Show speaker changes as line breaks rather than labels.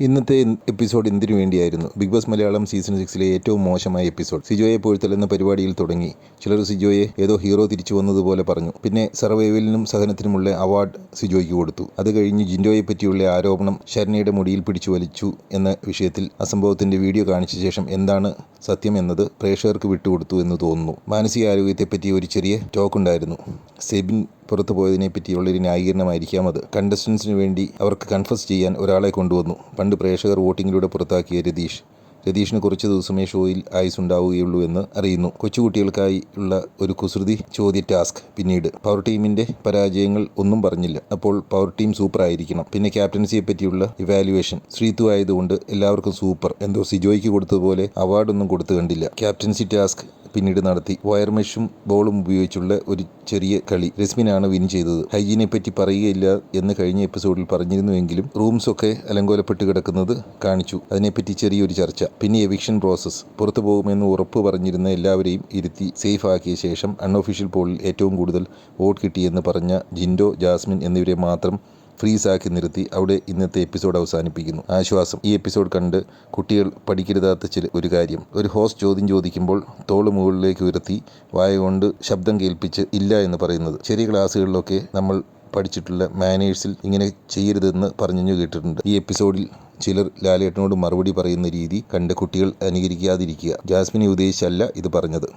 ഇന്നത്തെ എപ്പിസോഡ് എന്തിനു വേണ്ടിയായിരുന്നു? ബിഗ് ബോസ് മലയാളം സീസൺ സിക്സിലെ ഏറ്റവും മോശമായ എപ്പിസോഡ് സിജോയെ പൊഴുത്തലെന്ന പരിപാടിയിൽ തുടങ്ങി. ചിലർ സിജോയെ ഏതോ ഹീറോ തിരിച്ചു വന്നതുപോലെ പറഞ്ഞു. പിന്നെ സർവൈവലിനും സഹനത്തിനുമുള്ള അവാർഡ് സിജോയ്ക്ക് കൊടുത്തു. അത് കഴിഞ്ഞ് ജിൻഡോയെ പറ്റിയുള്ള ആരോപണം ശരണയുടെ മുടിയിൽ പിടിച്ചു വലിച്ചു എന്ന വിഷയത്തിൽ അസംഭവത്തിന്റെ വീഡിയോ കാണിച്ച ശേഷം എന്താണ് സത്യം എന്നത് പ്രേക്ഷകർക്ക് വിട്ടുകൊടുത്തു എന്ന് തോന്നുന്നു. മാനസികാരോഗ്യത്തെപ്പറ്റി ഒരു ചെറിയ ടോക്ക് ഉണ്ടായിരുന്നു. സെബിൻ പുറത്തു പോയതിനെ പറ്റിയുള്ളൊരു ന്യായീകരണമായിരിക്കാം അത്. കണ്ടസ്റ്റൻസിന് വേണ്ടി അവർക്ക് കൺഫസ് ചെയ്യാൻ ഒരാളെ കൊണ്ടുവന്നു. പണ്ട് പ്രേക്ഷകർ വോട്ടിങ്ങിലൂടെ പുറത്താക്കിയ രതീഷ്. രതീഷിന് കുറച്ച് ദിവസമേ ഷോയിൽ ആയുസ് ഉണ്ടാവുകയുള്ളൂ എന്ന് അറിയുന്നു. കൊച്ചുകുട്ടികൾക്കായി ഉള്ള ഒരു കുസൃതി ചോദ്യ ടാസ്ക് പിന്നീട്. പവർ ടീമിന്റെ പരാജയങ്ങൾ ഒന്നും പറഞ്ഞില്ല. അപ്പോൾ പവർ ടീം സൂപ്പർ ആയിരിക്കണം. പിന്നെ ക്യാപ്റ്റൻസിയെ പറ്റിയുള്ള ഇവാലുവേഷൻ ശ്രീതു ആയതുകൊണ്ട് എല്ലാവർക്കും സൂപ്പർ എന്തോ സിജോയ്ക്ക് കൊടുത്തതുപോലെ അവാർഡൊന്നും കൊടുത്തു കണ്ടില്ല. ക്യാപ്റ്റൻസി ടാസ്ക് പിന്നീട് നടത്തി. വയർ മെഷും ബോളും ഉപയോഗിച്ചുള്ള ഒരു ചെറിയ കളി രസ്മിനാണ് വിൻ ചെയ്തത്. ഹൈജീനെ പറ്റി പറയുകയില്ല എന്ന് കഴിഞ്ഞ എപ്പിസോഡിൽ പറഞ്ഞിരുന്നുവെങ്കിലും റൂംസ് ഒക്കെ അലങ്കോലപ്പെട്ട് കിടക്കുന്നത് കാണിച്ചു. അതിനെപ്പറ്റി ചെറിയൊരു ചർച്ച. പിന്നെ എവിക്ഷൻ പ്രോസസ്സ്. പുറത്തു പോകുമെന്ന് ഉറപ്പ് പറഞ്ഞിരുന്ന എല്ലാവരെയും ഇരുത്തി സേഫ് ആക്കിയ ശേഷം അൺഒഫീഷ്യൽ പോളിൽ ഏറ്റവും കൂടുതൽ വോട്ട് കിട്ടിയെന്ന് പറഞ്ഞ ജിൻഡോ ജാസ്മിൻ എന്നിവരെ മാത്രം ഫ്രീസാക്കി നിർത്തി അവിടെ ഇന്നത്തെ എപ്പിസോഡ് അവസാനിപ്പിക്കുന്നു. ആശ്വാസം. ഈ എപ്പിസോഡ് കണ്ട് കുട്ടികൾ പഠിക്കരുതാത്ത ചില ഒരു കാര്യം. ഒരു ഹോസ്റ്റ് ചോദ്യം ചോദിക്കുമ്പോൾ തോൾ മുകളിലേക്ക് ഉയർത്തി വായ കൊണ്ട് ശബ്ദം കേൾപ്പിച്ച് ഇല്ല എന്ന് പറയുന്നത്. ചെറിയ ക്ലാസ്സുകളിലൊക്കെ നമ്മൾ പഠിച്ചിട്ടുള്ള മാനേഴ്സിൽ ഇങ്ങനെ ചെയ്യരുതെന്ന് പറഞ്ഞു കേട്ടിട്ടുണ്ട്. ഈ എപ്പിസോഡിൽ ചിലർ ലാലേട്ടനോട് മറുപടി പറയുന്ന രീതി കണ്ട് കുട്ടികൾ അനുകരിക്കാതിരിക്കുക. ജാസ്മിനെ ഉദ്ദേശിച്ചല്ല ഇത് പറഞ്ഞത്.